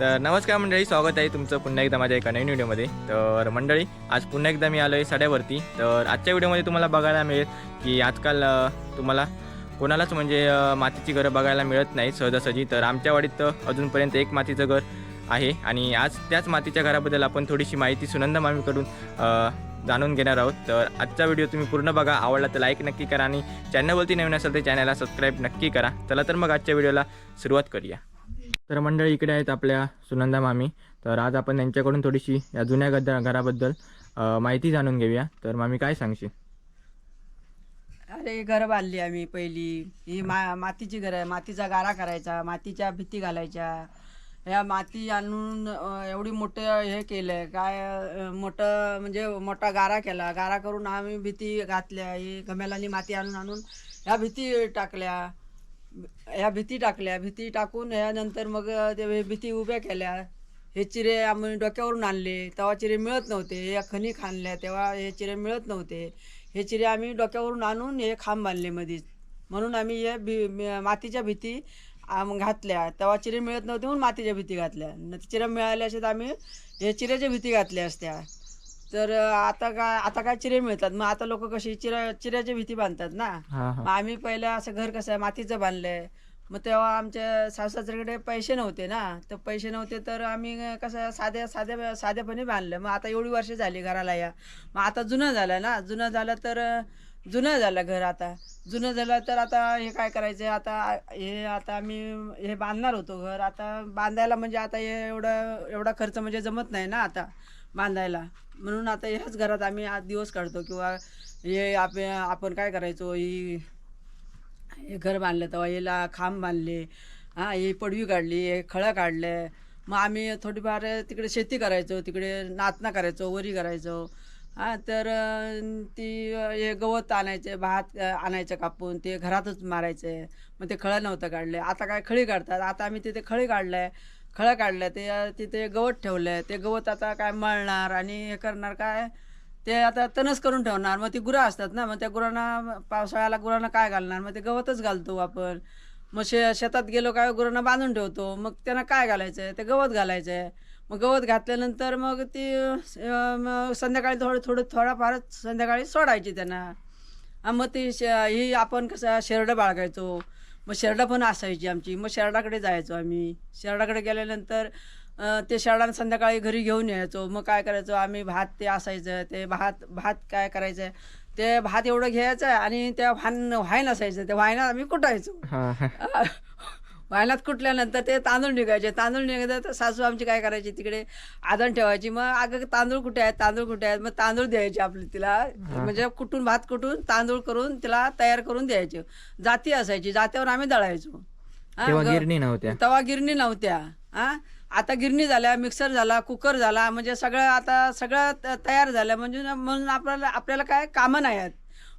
तर नमस्कार मंडळी स्वागत आहे तुमचं पुन्हा एकदा माझ्या एका नवीन व्हिडिओमध्ये. तर मंडळी आज पुन्हा एकदा मी आलो आहे साड्यावरती. तर आजच्या व्हिडिओमध्ये तुम्हाला बघायला मिळेल की आजकाल तुम्हाला कोणालाच म्हणजे मातीची घरं बघायला मिळत नाही सहजासहजी. तर आमच्या वाडीत अजूनपर्यंत एक मातीचं घर आहे आणि आज त्याच मातीच्या घराबद्दल आपण थोडीशी माहिती सुनंद मामीकडून जाणून घेणार आहोत. तर आजचा व्हिडिओ तुम्ही पूर्ण बघा. आवडला तर लाईक नक्की करा आणि चॅनलवरती नवीन असेल तर चॅनलला सबस्क्राईब नक्की करा. चला तर मग आजच्या व्हिडिओला सुरुवात करूया. तर मंडळी इकडे आहेत आपल्या सुनंदा मामी. तर आज आपण त्यांच्याकडून थोडीशी या जुन्या गद्दा घराबद्दल माहिती जाणून घेऊया. तर मामी काय सांगशील? अरे घर बांधली आम्ही पहिली. ही मा मातीची घर आहे. मातीचा गारा करायचा मातीच्या भीती घालायच्या. ह्या माती आणून एवढी मोठं हे केलं काय मोठं म्हणजे मोठा गारा केला. गारा करून आम्ही भीती घातल्या. ही गमेलानी माती आणून आणून ह्या भीती टाकल्या. ह्या भीती टाकल्या भीती टाकून ह्यानंतर मग ते हे भीती उभ्या केल्या. हे चिरे आम्ही डोक्यावरून आणले. तेव्हा चिरे मिळत नव्हते. या खणी खाणल्या तेव्हा हे चिरे मिळत नव्हते. हे चिरे आम्ही डोक्यावरून आणून हे खांब बांधले मध्येच म्हणून आम्ही हे भी मातीच्या भीती घातल्या. तेव्हा चिरे मिळत नव्हते म्हणून मातीच्या भीती घातल्या. न चिरे मिळाल्या असतात आम्ही हे चिऱ्याच्या भीती घातल्या असत्या. तर आता काय आता काय चिरे मिळतात. मग आता लोक कशी चिऱ्या चिऱ्याच्या भीती बांधतात ना. हां मग हां आम्ही पहिलं असं घर कसं आहे मातीचं बांधलंय. मग तेव्हा आमच्या सासूसासऱ्याकडे पैसे नव्हते ना. तर पैसे नव्हते तर आम्ही कसं साध्या साध्या साधेपणे बांधलं. मग आता एवढी वर्ष झाली घराला या. मग आता जुनं झालं ना. जुनं झालं तर जुनं झालं घर आता. जुनं झालं तर आता हे काय करायचं आता हे आता आम्ही हे बांधणार होतो घर. आता बांधायला म्हणजे आता हे एवढं एवढा खर्च म्हणजे जमत नाही ना आता बांधायला. म्हणून आता ह्याच घरात आम्ही आज दिवस काढतो किंवा हे आप आपण काय करायचो ही हे घर बांधलं तेव्हा याला खांब बांधले हां ही पडवी काढली हे खळं काढले. मग आम्ही थोडीफार तिकडे शेती करायचो तिकडे नाचना करायचो वरी करायचो. हां तर ती हे गवत आणायचे भात आणायचं कापून ते घरातच मारायचे. मग ते खळं नव्हतं काढले. आता काय खळी काढतात? आता आम्ही तिथे खळी काढलं आहे खळं काढलं ते तिथे गवत ठेवलंय ते गवत आता काय मळणार आणि हे करणार काय? ते आता तणस करून ठेवणार. मग ती गुरं असतात ना मग त्या गुरांना पावसाळ्याला गुरांना काय घालणार? मग ते गवतच घालतो आपण. मग शे शेतात गेलो काय गुरांना बांधून ठेवतो. मग त्यांना काय घालायचं आहे ते गवत घालायचं आहे मग गवत घातल्यानंतर मग ती मग संध्याकाळी थोडं थोडं थोडाफारच संध्याकाळी सोडायची त्यांना. मग ती शे ही आपण कसं शेरडं बाळगायचो. मग शेरडं पण असायची आमची. मग शेरडाकडे जायचो आम्ही. शेरडाकडे गेल्यानंतर ते शेरडानं संध्याकाळी घरी घेऊन यायचो. मग काय करायचो? आम्ही भात ते असायचं. ते भात भात काय करायचं ते भात एवढं घ्यायचं आणि त्या व्हान व्हायन असायचं. ते व्हायनात आम्ही कुटायचो. वायनात कुटल्यानंतर ते तांदूळ निघायचे. तांदूळ निघायचे तर सासू आमची काय करायची? तिकडे आदण ठेवायची. मग अगं तांदूळ कुठे आहेत? तांदूळ कुठे आहेत? मग तांदूळ द्यायचे आपले तिला. म्हणजे कुटून भात कुटून तांदूळ करून तिला तयार करून द्यायचे. जाती असायची. जात्यावर आम्ही दळायचो. गिरणी नव्हत्या. तेव्हा गिरणी नव्हत्या. हा? आता गिरणी झाल्या मिक्सर झाला कुकर झाला म्हणजे सगळं आता सगळं तयार झालं. म्हणजे म्हणून आपल्याला आपल्याला काय कामं नाही आहेत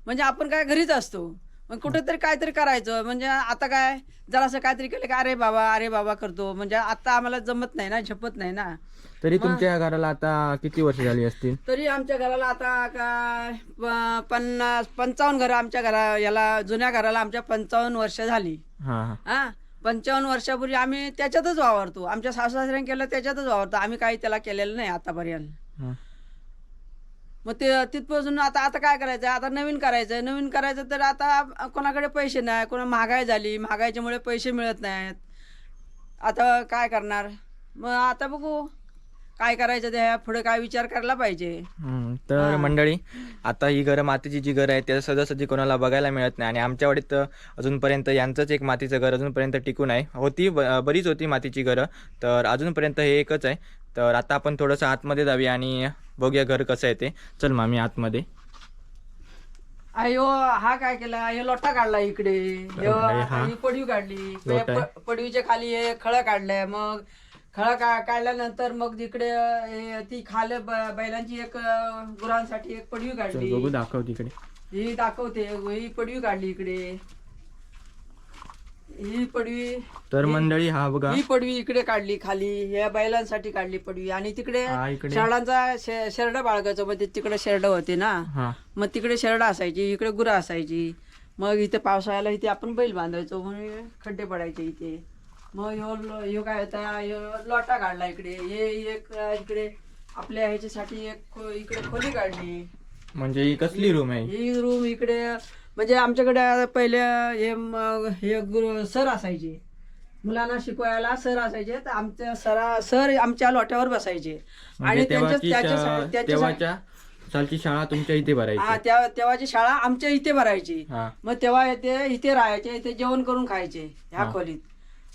म्हणजे आपण काय घरीच असतो. मग कुठेतरी काहीतरी करायचं. म्हणजे आता काय जरासं काहीतरी केलं की अरे बाबा अरे बाबा करतो. म्हणजे आता आम्हाला जमत नाही ना झपत नाही ना. तरी तुमच्या घराला आता किती वर्ष झाली असतील? तरी आमच्या घराला आता काय प- पन्नास पंचावन्न घरं आमच्या घरा याला जुन्या घराला आमच्या पंचावन्न वर्ष झाली. हां हां. हा पंचावन्न वर्षापूर्वी आम्ही त्याच्यातच वावरतो. आमच्या सासूसासऱ्याने केलं त्याच्यातच वावरतो. आम्ही काही त्याला केलेलं नाही आतापर्यंत. हां. मग ते तिथपासून आता आता काय करायचं? आता नवीन करायचं. नवीन करायचं तर आता कोणाकडे पैसे नाही. कोणा महागाई झाली. महागाईच्यामुळे पैसे मिळत नाहीत. आता काय करणार? मग आता बघू. काय करायचं त्या पुढे काय विचार करायला पाहिजे? हम्म, तर मंडळी आता ही घरं मातीची जी घरं आहेत त्या सहजासहजी कोणाला बघायला मिळत नाही. आणि आमच्या वाडीत तर अजूनपर्यंत यांचंच एक मातीचं घर अजूनपर्यंत टिकून आहे. होती ब- बरीच होती मातीची घरं तर अजूनपर्यंत हे एकच आहे. तर आता आपण थोडंसं आतमध्ये जाऊया आणि बघूया घर कसं आहे ते. चल मामी आतमध्ये. अयो हा काय केला? हे लोटा काढला इकडे. ह्यो हा. ही पडवी काढली. लोटा आहे. प- पडवीच्या खाली हे खळं काढलंय. मग खळं का काढल्यानंतर मग इकडे हे ती खाल ब- बैलांची एक अं, गुरांसाठी एक पडवी चल काढली. दाखव तिकडे. ही दाखवते ही पडवी काढली इकडे. ही पडवी तर मंडळी हा बघा. ही पडवी इकडे काढली खाली. या बैलांसाठी काढली पडवी. आणि तिकडे हा इकडे. शेरडांचा शे- शेरड बाळगायचं मग ते तिकडे शेरड होते ना. हा. मग तिकडे शेरडा असायची इकडे गुरं असायची. मग इथे पावसाळ्याला इथे आपण बैल बांधायचो म्हणून खड्डे पडायचे इथे. मग ह्यो लो- ह्यो काय होता ह्यो लोटा काढला इकडे. हे एक इकडे आपल्या ह्याच्यासाठी एक खो- इकडे खोली काढली. म्हणजे ही कसली रूम आहे? ही रूम इकडे म्हणजे आमच्याकडे पहिले हे म- हे गुरु सर असायचे. मुलांना शिकवायला सर असायचे. तर आमच्या सरा सर आमच्या लोट्यावर बसायचे. म्हणजे त्यांच्या- तेव्हाची त्याच्या- शा- त्याच्या- तेव्हाच्या सालची शाळा तुमच्या इथे हा भरायची त्या तेव्हाची शाळा आमच्या इथे भरायची. हा. मग तेव्हा येते इथे राहायचे इथे जेवण करून खायचे ह्या हा. खोलीत.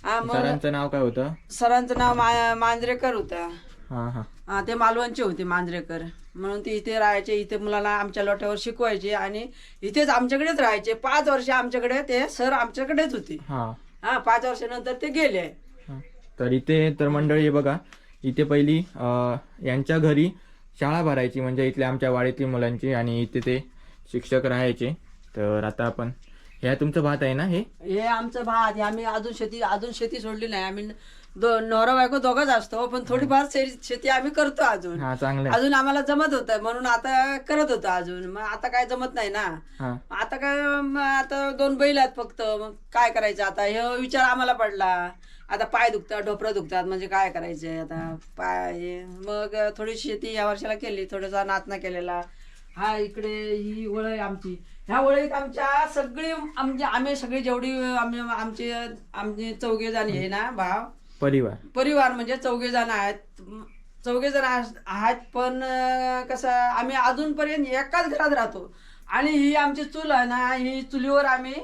हा मग सरांचं नाव काय होतं? सरांचं नाव मा- मांजरेकर होतं. हा हा. हा, ते मालवणचे होते मांजरेकर. म्हणून ते इथे राहायचे इथे मुलांना आमच्या लोट्यावर शिकवायचे आणि इथेच आमच्याकडेच राहायचे. पाच वर्ष आमच्याकडे ते सर आमच्याकडेच होते. हा. हा पाच वर्षानंतर ते गेले. हा. तर इथे तर मंडळी हे बघा इथे पहिली अं, यांच्या घरी शाळा भरायची म्हणजे इथल्या आमच्या वाडीतील मुलांची आणि इथे ते शिक्षक राहायचे. तर आता आपण ह्या तुमचं भात आहे ना हे? हे आमचं भात हे आम्ही अजून शेती अजून शेती सोडली नाही. आम्ही दो नवरा बायको दोघंच असतो पण थोडीफार शे- शेती आम्ही करतो अजून. हा चांगलं आहे. अजून आम्हाला जमत होतं म्हणून आता करत होतं अजून. मग आता काय जमत नाही ना. हा. आता काय आता दोन बैल आहेत फक्त मग काय करायचं आता? हे विचार आम्हाला पडला. आता पाय दुखतात ढोपरं दुखतात म्हणजे काय करायचं? आता पाय हे. मग थोडी शेती या वर्षाला केली थोडासा नाचना केलेला. हा इकडे ही वळ आहे आमची. ह्या वळीत आमच्या सगळी आमची आम्ही सगळी जेवढी आम्ही आमचे आमचे चौघे जण हे ना भाव? परिवार. परिवार म्हणजे चौघे जण आहेत. चौघे जण आहेत पण कसं आम्ही अजूनपर्यंत एकाच घरात राहतो. आणि ही आमची चूल आहे ना ही चुलीवर आम्ही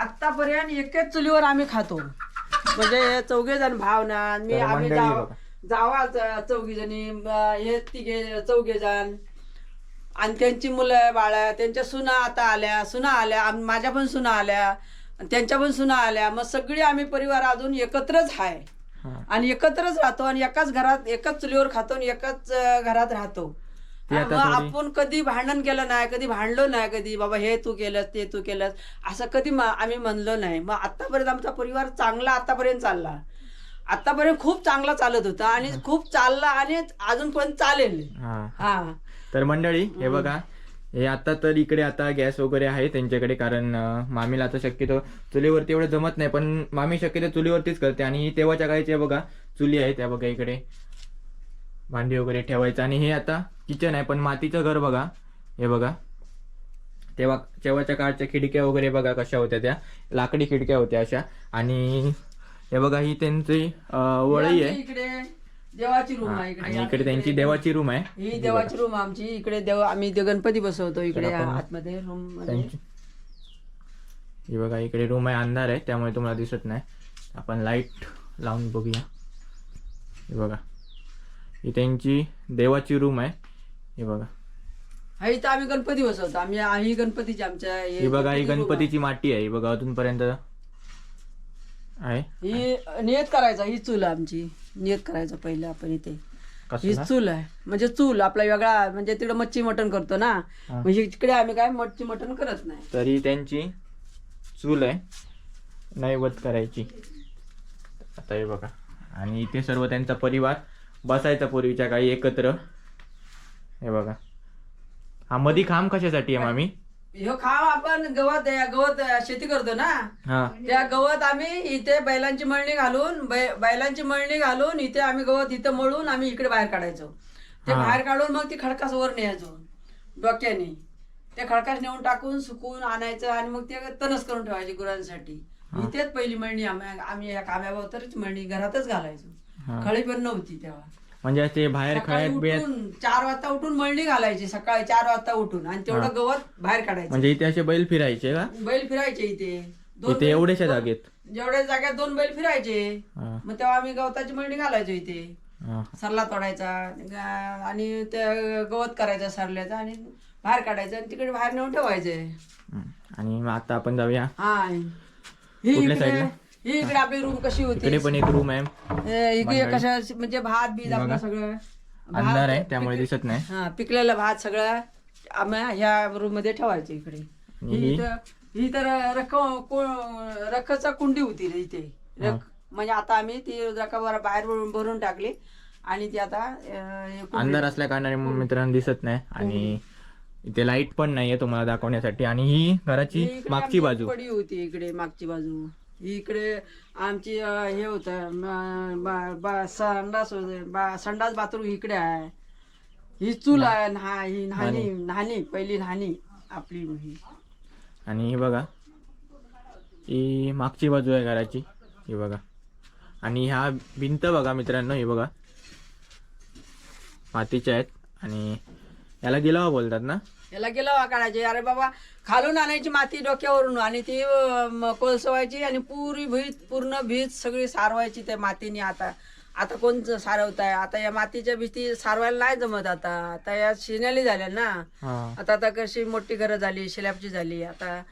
आतापर्यंत एकेच चुलीवर आम्ही खातो. म्हणजे हे चौघे जण भाव ना मी आम्ही जाव चौघी जणी हे तिघे चौघे जण आणि त्यांची मुलं बाळा त्यांच्या सुना आता आल्या सुना आल्या माझ्या पण सुना आल्या त्यांच्या पण सुना आल्या मग सगळी आम्ही परिवार अजून एकत्रच आहे आणि एकत्रच राहतो आणि एकाच घरात एकाच चुलीवर खातो आणि एकाच घरात राहतो. मग आपण कधी भांडण केलं नाही कधी भांडलो नाही कधी बाबा हे तू केलंस ते तू केलंस असं कधी आम्ही म्हणलो नाही. मग आतापर्यंत आमचा परिवार चांगला आतापर्यंत चालला. आतापर्यंत खूप चांगला चालत होता आणि खूप चालला आणि अजून पण चालेल हा. तर मंडळी हे बघा. हे आता तर इकडे आता गॅस वगैरे आहे त्यांच्याकडे कारण मामीला आता शक्यतो चुलीवरती एवढं जमत नाही पण मामी शक्यतो चुलीवरतीच करते. आणि ही तेव्हाच्या काळची आहे बघा चुली आहे त्या बघा इकडे. भांडी वगैरे ठेवायचं. आणि हे आता किचन आहे पण मातीचं घर बघा. हे बघा. तेव्हा तेव्हाच्या काळच्या खिडक्या वगैरे बघा कशा होत्या त्या. लाकडी खिडक्या होत्या अशा. आणि हे बघा ही त्यांची वळी आहे. देवाची रूम आहे इकडे. आणि इकडे त्यांची देवाची रूम आहे. ही देवाची रूम आमची. इकडे देव आम्ही ते गणपती बसवतो इकडे आपण आतमध्ये रूममध्ये. त्यांची ही बघा इकडे रूम आहे अंधार आहे त्यामुळे तुम्हाला दिसत नाही. आपण लाइट लावून बघूया. हे बघा. ही त्यांची देवाची रूम आहे. हे बघा. हा इथं आम्ही गणपती बसवतो. आम्ही ही गणपतीची आमच्या हे बघा ही गणपतीची माती आहे. ही बघा अजूनपर्यंत आहे. ही नियत करायचा ही चूल आमची. नियत करायचं पहिलं आपण इथे. ही चूल आहे. म्हणजे चूल आपला वेगळा म्हणजे तिकडे मच्छी मटण करतो ना. हा. म्हणजे इकडे आम्ही काय मच्छी मटण करत नाही. तरी त्यांची चूल आहे नैवत करायची. आता हे बघा. आणि इथे सर्व त्यांचा परिवार बसायचा पूर्वीच्या काळी एकत्र. हे बघा. हा मधी खांब कशासाठी आहे मामी? ह्यो खाव आपण गवत गवत शेती करतो ना. हा. त्या गवत आम्ही इथे बैलांची मळणी घालून बै- बैलांची मळणी घालून इथे आम्ही गवत इथे मळून आम्ही इकडे बाहेर काढायचो. ते हा. बाहेर काढून मग ती खडकास वर न्यायचो डोक्याने. ते खडकास नेऊन टाकून सुकवून आणायचं आणि मग ते तणस करून ठेवायचे गुरांसाठी. हा. इथेच पहिली मळणी आम्ही आम्ही या काव्याबरोबरच मळणी घरातच घालायचो. हा. खळी पण नव्हती तेव्हा. म्हणजे ते बाहेर सकाळी खळ्यात बिळ्यात उठून चार वाजता उठून मळणी घालायची सकाळी चार वाजता उठून. आणि. तेवढं गवत बाहेर काढायचं. म्हणजे इथे असे बैल फिरायचे का? बैल फिरायचे इथे. दोन इथे बैल- एवढ्याशा जागेत. जेवढ्या जाग्यात दोन बैल फिरायचे. हा, मग तेव्हा आम्ही गवताची मळणी घालायचो इथे. हा. सरला तोडायचा गा- आणि ते गवत करायचं सरल्याचं आणि बाहेर काढायचं आणि तिकडे बाहेर नेऊन ठेवायचे. हम्म. आणि मग आता आपण जाऊया. हा. कुठल्या साईडला? ही इकडे आपली रूम कशी होती? इकडे पण एक रूम आहे. हे इकडे मंडळी. कशा म्हणजे भात बीज बघा. आपलं सगळं. भात- अंधार आहे त्यामुळे दिसत नाही. हा पिकलेला भात सगळं आम्ही ह्या रूममध्ये ठेवायचे इकडे. ही ही? तर ही तर रख रखचा कुंडी होती रे इथे. हा. रख म्हणजे आता आम्ही ती रका वर- बाहेर भरून- भरून टाकली. आणि ती आता अं, हे कुंडी- अंधार असल्या कारणाने मित्रांनो दिसत नाही. आणि इथे लाइट पण नाहीये तुम्हाला दाखवण्यासाठी. आणि ही ही घराची इकडे मागची आमची बाजू. पडी होती इकडे मागची बाजू. इकडे आमची अं, हे होतं म- बा- बा- संडास होते बा संडास बाथरूम इकडे आहे. ही चूल आहे न्हा ही न्हाणी न्हाणी. पहिली न्हाणी आपली ही. आणि ही बघा ही मागची बाजू आहे घराची ही बघा. आणि ह्या भिंत बघा मित्रांनो ही बघा. मातीच्या आहेत. आणि याला गिलावा बोलतात ना? याला गेलं काढायचे अरे बाबा खालून आणायची माती डोक्यावरून आणि ती कोळसवायची आणि पुरी भीत पूर्ण भीत सगळी सारवायची त्या मातीने आता. आता कोण सारवत आहे आता या मातीच्या भीती सारवायला नाही जमत आता. आता या शिण्याली झाल्या ना. हा. आता आता कशी मोठी घरं झाली स्लॅबची झाली. आता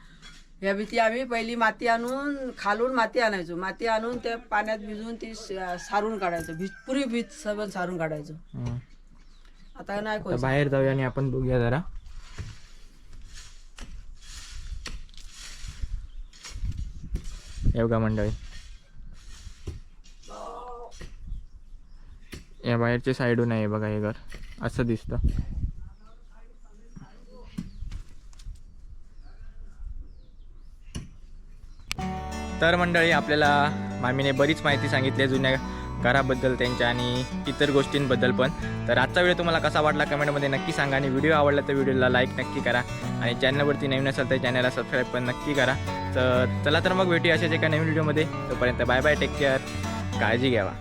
या भीती आम्ही पहिली माती आणून खालून माती आणायचो. माती आणून त्या पाण्यात भिजून ती सारून काढायचो. भीत पुरी भीत सगळं सारून काढायचो. आता नाही बाहेर जाऊया आणि आपण बघूया जरा. योगा मंडळी. या बाहेरच्या साईडून आहे बघा हे घर. असं दिसतं. तर मंडळी आपल्याला मामीने बरीच माहिती सांगितली आहे जुन्या घराबद्दल त्यांच्या आणि इतर गोष्टींबद्दल पण. तर आजचा व्हिडिओ तुम्हाला कसा वाटला कमेंटमध्ये नक्की सांगा आणि व्हिडिओ आवडला तर व्हिडिओला लाईक नक्की करा. आणि चॅनलवरती नवीन असेल तर चॅनलला सबस्क्राईब पण नक्की करा. तर चला तर मग भेटूया अशाच एका नवीन व्हिडिओमध्ये तोपर्यंत बाय बाय टेक केअर काळजी घ्यावा.